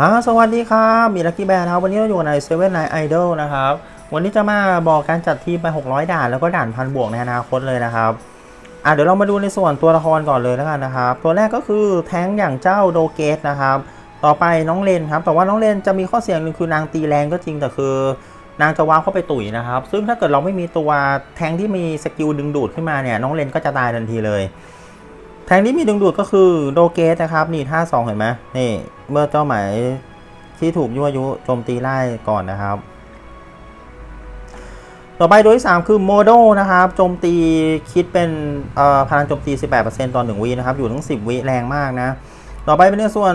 ฮะสวัสดีครับ มีลัคกี้แบร์นะครับ วันนี้เราอยู่ในเซเว่นไนไอดอลนะครับ วันนี้จะมาบอกการจัดทีมไป 600 ด่าน แล้วก็ด่านพันบวกในอนาคตเลยนะครับ อะเดี๋ยวเรามาดูในส่วนตัวละครก่อนเลยแล้วกันนะครับ ตัวแรกก็คือแท้งอย่างเจ้าโดเกตนะครับ ต่อไปน้องเลนครับ แต่ว่าน้องเลนจะมีข้อเสียหนึ่งคือนางตีแรงก็จริง แต่คือนางจะว้าวเข้าไปตุ๋ยนะครับ ซึ่งถ้าเกิดเราไม่มีตัวแทงที่มีสกิลดึงดูดขึ้นมาเนี่ย น้องเลนก็จะตายทันทีเลย แทงที่มีดึงดูดก็คือโดเกตนะครับ นี่ท่าสองเห็นไหมนี่ เมื่อเจ้าหมายที่ถูกยั่วยุโจมตีไล่ก่อนนะครับ ต่อไปโดยที่3คือโมโดนะครับโจมตีคิดเป็นพลังโจมตี 18%ต่อ1วินะครับอยู่ทั้ง 10 วิแรงมากนะ ต่อไปเป็นในส่วน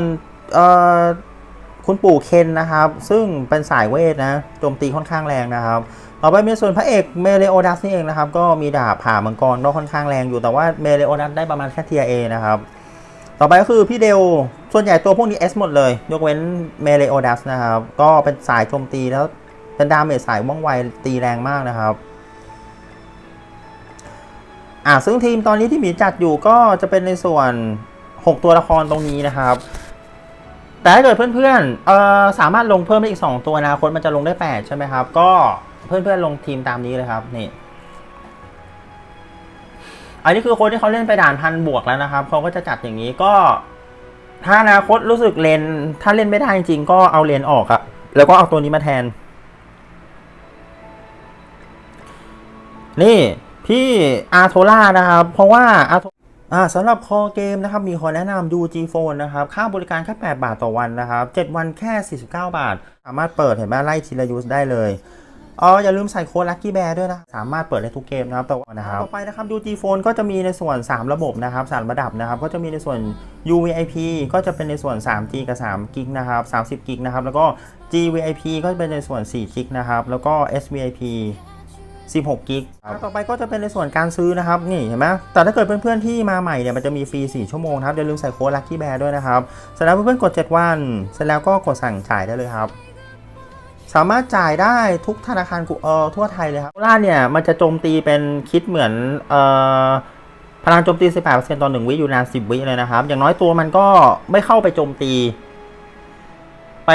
คุณปู่เคนนะครับ ซึ่งเป็นสายเวทนะโจมตีค่อนข้างแรงนะครับต่อไปเป็นส่วนพระเอกเมเลโอดัสนี่เองนะครับ ก็มีดาบผ่ามังกรก็ค่อนข้างแรงอยู่แต่ว่าเมเลโอดัสได้ประมาณแค่เทียเอนะครับ ต่อไปก็คือพี่เดลส่วนใหญ่ตัวพวกนี้ S หมดเลย ยกเว้นเมเลโอดัสนะครับ ก็เป็นสายโจมตีแล้วเป็นดาเมจสายว่องไวตีแรงมากนะครับ อ่าซึ่งทีมตอนนี้ที่หมีจัดอยู่ก็จะเป็นในส่วน 6 ตัวละครตรงนี้นะครับ แต่ถ้าเกิดเพื่อนๆเอ่อสามารถลงเพิ่มได้อีก 2 ตัวนะคนมันจะลงได้ 8 ใช่ไหมครับ ก็เพื่อนๆลงทีมตามนี้เลยครับนี่ อันนี้คือคนที่เขาเล่นไปด่านพันบวกแล้วนะครับเขาก็จะจัดอย่างนี้ก็ถ้าอนาคตรู้สึกเลนถ้าเล่นไม่ได้จริงๆก็เอาเลนออกครับแล้วก็เอาตัวนี้มาแทน นี่พี่อาโทล่านะครับ เพราะว่าอาอ่าสำหรับคอเกมนะครับ มีขอแนะนำดู G Phone นะครับ ค่าบริการแค่ 8 บาทต่อวันนะครับ 7 วันแค่ 49 บาท สามารถเปิดเห็นไหมไล่ทีละยูสได้เลย อ๋ออย่าลืมใส่โค้ด Lucky Bear ด้วยนะ สามารถเปิดได้ทุกเกมนะครับต่อวันนะครับต่อไปนะครับดู G Phone ก็จะมีในส่วน 3 ระบบนะครับ3ระดับนะครับ ก็จะมีในส่วน UVIP ก็จะเป็นในส่วน 3G กับ3 g ิกนะครับ30 g ิกนะครับ แล้วก็ GVIP ก็จะเป็นในส่วน4 g ิกนะครับ แล้วก็ SVIP 16กิกต่อไปก็จะเป็นในส่วนการซื้อนะครับ นี่เห็นไหมแต่ถ้าเกิดเพื่อนๆที่มาใหม่เนี่ยมันจะมีฟรี 4 ชั่วโมงนะครับอย่าลืมใส่โค้ด Lucky Bear ด้วยนะครับ เสร็จแล้วเพื่อนๆกด 7 วัน เสร็จแล้วก็กดสั่งจ่ายได้เลยครับ สามารถจ่ายได้ทุกธนาคารกูเออทั่วไทยเลยครับล่าเนี่ยมันจะโจมตีเป็นคิดเหมือนเอ่อพลังโจมตี 18%ต่อ1วิอยู่นาน 10 วิเลยนะครับ อย่างน้อยตัวมันก็ไม่เข้าไปโจมตี ไป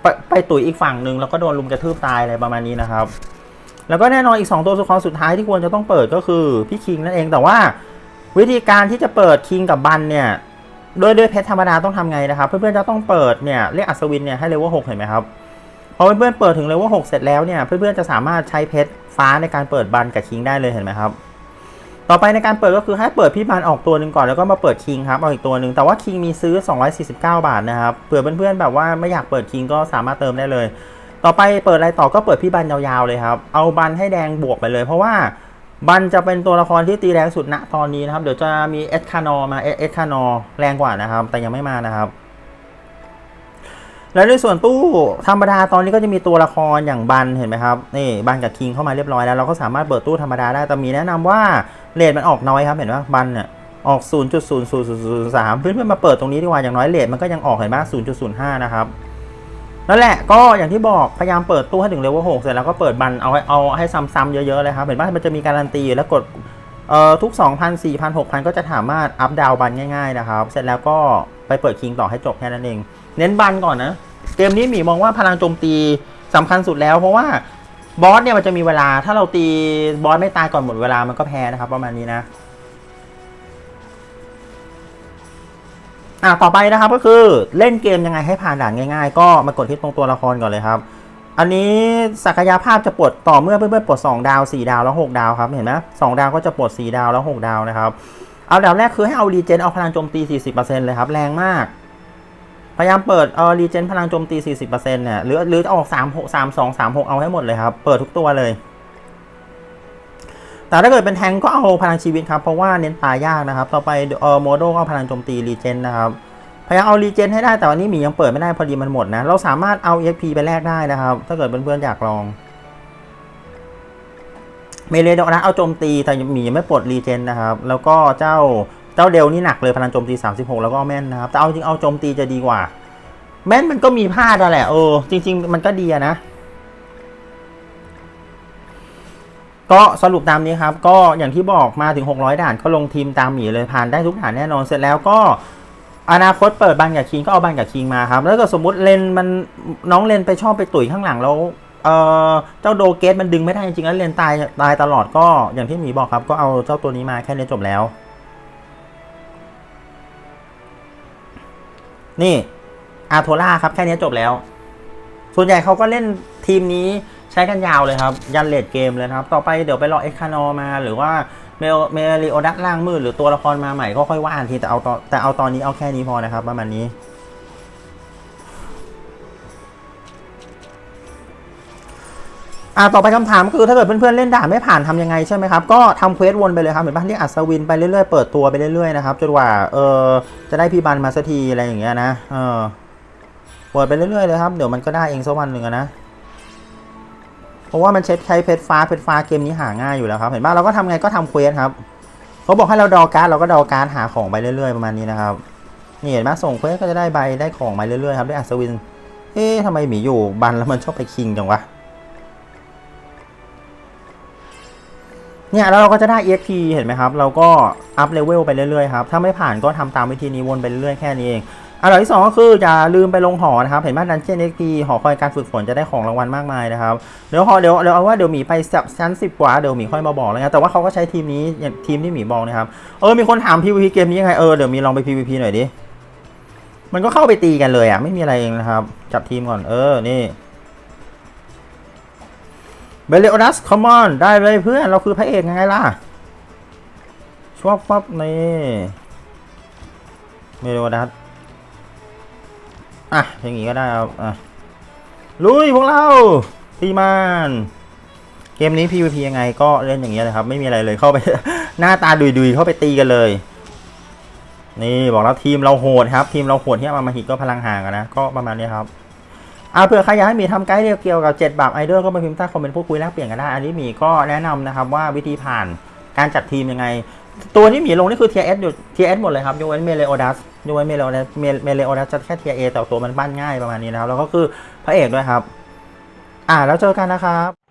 ไปไปตุ๋ยอีกฝั่งหนึ่งแล้วก็โดนลุมกระทืบตายอะไรประมาณนี้นะครับ แล้วก็แน่นอนอีก 2 ตัวละครสุดท้ายที่ควรจะต้องเปิดก็คือพี่คิงนั่นเองแต่ว่าวิธีการที่จะเปิดคิงกับบันเนี่ยด้วยด้วยเพชรธรรมดาต้องทำไงนะครับ เพื่อนๆจะต้องเปิดเนี่ยเรียกอัศวินเนี่ยให้เลเวล6เห็นไหมครับ พอเพื่อนๆเปิดถึงเลเวล6เสร็จแล้วเนี่ยเพื่อนๆจะสามารถใช้เพชรฟ้าในการเปิดบันกับคิงได้เลยเห็นไหมครับต่อไปในการเปิดก็คือให้เปิดพี่บันออกตัวหนึ่งก่อนแล้วก็มาเปิดคิงครับเอาอีกตัวหนึ่งแต่ว่าคิงมีซื้อ 249 บาทนะครับเผื่อเพื่อนๆแบบว่าไม่อยากเปิดคิงก็สามารถเติมได้เลย ต่อไปเปิดอะไรต่อก็เปิดพี่บันยาวๆเลยครับเอาบันให้แดงบวกไปเลย เพราะว่าบันจะเป็นตัวละครที่ตีแรงสุดณตอนนี้นะครับเดี๋ยวจะมีเอสคานอมาเอสคานอแรงกว่านะครับแต่ยังไม่มานะครับ แล้วในส่วนตู้ธรรมดาตอนนี้ก็จะมีตัวละครอย่างบันเห็นไหมครับนี่บันกับคิงเข้ามาเรียบร้อยแล้วเราก็สามารถเปิดตู้ธรรมดาได้แต่มีแนะนำว่าเลทมันออกน้อยครับเห็นไหมบันเนี่ยออก 0.0003 เพื่อนๆมาเปิดตรงนี้ดีกว่าอย่างน้อยเลทมันก็ยังออกเห็นไหม0.05 นะครับนั่นแหละก็อย่างที่บอกพยายามเปิดตู้ให้ถึงเลเวล6เสร็จแล้วก็เปิดบันเอาให้เอาให้ซ้ำๆเยอะๆเลยครับเห็นว่ามันจะมีการันตีอยู่แล้วกดเอ่อทุก 2,000 4,000 6,000 ก็จะสามารถอัพดาวบันง่ายๆนะครับ เสร็จแล้วก็ไปเปิดคิงต่อให้จบแค่นั้นเอง เน้นบันก่อนนะ เกมนี้หมีมองว่าพลังโจมตีสำคัญสุดแล้ว เพราะว่าบอสเนี่ยมันจะมีเวลา ถ้าเราตีบอสไม่ตายก่อนหมดเวลามันก็แพ้นะครับ ประมาณนี้นะ อะต่อไปนะครับก็คือเล่นเกมยังไงให้ผ่านด่านง่าย ๆ ก็มากดที่ตรงตัวละครก่อนเลยครับ อันนี้ศักยภาพจะปลดต่อเมื่อเพื่อนๆปลด2ดาว 4 ดาวแล้ว 6 ดาวครับเห็นไหมสองดาวก็จะปลด4ดาวแล้ว 6 ดาวนะครับเอาดาวแรกคือให้เอารีเจนเอาพลังโจมตี 40%เลยครับแรงมาก พยายามเปิดเออรีเจนพลังโจมตี 40%เนี่ย หรือหรือออก3 6 3 2 3 6 เอาให้หมดเลยครับ เปิดทุกตัวเลย แต่ถ้าเกิดเป็นแทงก็เอาพลังชีวิตครับ เพราะว่าเน้นตายยากนะครับ ต่อไปเออโมโดก็เอาพลังโจมตีรีเจนนะครับ พยายามเอารีเจนให้ได้ แต่วันนี้หมียังเปิดไม่ได้พอดีมันหมดนะ เราสามารถเอา EXP ไปแลกได้นะครับ ถ้าเกิดเพื่อนๆอยากลอง เมเลดอกนะเอาโจมตีแต่หมียังไม่ปลดรีเจนนะครับ แล้วก็เจ้า เจ้าเดลนี่หนักเลยพลังโจมตี 36 แล้วก็แม่นนะครับ แต่เอาจริงเอาโจมตีจะดีกว่า แม่นมันก็มีพลาดอะแหละเออจริง ๆ มันก็ดีนะ ก็สรุปตามนี้ครับ ก็อย่างที่บอกมาถึง 600 ด่านก็ลงทีมตามหมีเลยผ่านได้ทุกด่านแน่นอนเสร็จแล้วก็อนาคตเปิดบันกับคิงก็เอาบันกับคิงมาครับ แล้วก็สมมติเลนมันน้องเลนไปชอบไปตุ๋ยข้างหลังแล้วเออเจ้าโดเกตมันดึงไม่ได้จริงๆแล้วเลนตายตายตลอดก็อย่างที่หมีบอกครับ ก็เอาเจ้าตัวนี้มาแค่นี้จบแล้ว นี่อาโทล่าครับ แค่นี้จบแล้ว ส่วนใหญ่เขาก็เล่นทีมนี้ใช้กันยาวเลยครับ ยันเลดเกมเลยครับ ต่อไปเดี๋ยวไปรอเอ็กคานอมาหรือว่าเมลเมลิโอดักล่างมืดหรือตัวละครมาใหม่ก็ค่อยว่ากันทีแต่เอาตอแต่เอาตอนนี้เอาแค่นี้พอนะครับ ประมาณนี้ อ่าต่อไปคำถามก็คือถ้าเกิดเพื่อนๆเล่นด่านไม่ผ่านทำยังไงใช่ไหมครับ ก็ทำเควสวนไปเลยครับเหมือนบ้านที่อัศวินไปเรื่อยๆเปิดตัวไปเรื่อยๆนะครับจนกว่าเออจะได้พี่บันมาสักทีอะไรอย่างเงี้ยนะเออเปิดไปเรื่อยๆเลยครับเดี๋ยวมันก็ได้เองสักวันหนึ่งนะเพราะว่ามันเช็ดใช้เพชรฟ้าเพชรฟ้าเกมนี้หาง่ายอยู่แล้วครับ เห็นป่ะเราก็ทำไงก็ทำเควสครับเขาบอกให้เราดอการ์ดเราก็ดอการ์ดหาของไปเรื่อยๆประมาณนี้นะครับนี่เห็นไหมส่งเควสก็จะได้ใบได้ของมาเรื่อยๆครับได้อัศวิน เอ๊ะทำไมหมีอยู่บันแล้วมันชอบไปคิงจังวะ เนี่ยแล้วเราก็จะได้ EXP เห็นไหมครับ เราก็อัพเลเวลไปเรื่อยๆครับ ถ้าไม่ผ่านก็ทำตามวิธีนี้วนไปเรื่อยๆแค่นี้เองอันดับที่สองก็คืออย่าลืมไปลงหอนะครับ เห็นไหมดันเจียน XP หอคอยการฝึกฝนจะได้ของรางวัลมากมายนะครับ เดี๋ยวหอเดี๋ยวเดี๋ยวเอาว่าเดี๋ยวหมีไปสับชั้นสิบกว่าเดี๋ยวหมีค่อยมาบอกแล้วกันแต่ว่าเขาก็ใช้ทีมนี้อย่างทีมที่หมีบอกนะครับ เออ มีคนถาม PVP เกมนี้ยังไง เออ เดี๋ยวมีลองไป PVP หน่อยดิ มันก็เข้าไปตีกันเลยอะ ไม่มีอะไรเองนะครับ จับทีมก่อน เออ นี่ เบลเลอดัสคอมมอนได้เลยเพื่อน เราคือพระเอกยังไงล่ะชวบปั๊บนี่เมโลดัสอะอย่างงี้ก็ได้ครับอะลุยพวกเราทีมานเกมนี้ PVP ยังไงก็เล่นอย่างเงี้ยเลยครับ ไม่มีอะไรเลยเข้าไป หน้าตาดุยๆ เข้าไปตีกันเลย นี่บอกแล้วทีมเราโหดครับ ทีมเราโหดที่อามามาหิตก็พลังห่างนะก็ประมาณนี้ครับ อ่าเผื่อใครอยากให้มีทำไกด์เกี่ยวกับ 7 บาปไอดอลก็มาพิมพ์ใต้คอมเมนต์พูดคุยแลกเปลี่ยนกันได้ อันนี้มีก็แนะนำนะครับว่าวิธีผ่านการจัดทีมยังไง ตัวที่หมีลงนี่คือ tier S อยู่ tier S หมดเลยครับยกเว้นเมเลโอดัสยกเว้นเมเลโอดัสเมเลโอดัสจะแค่ tier A แต่ตัวมันบ้านง่ายประมาณนี้นะครับแล้วก็คือพระเอกด้วยครับ อ่าแล้วเจอกันนะครับ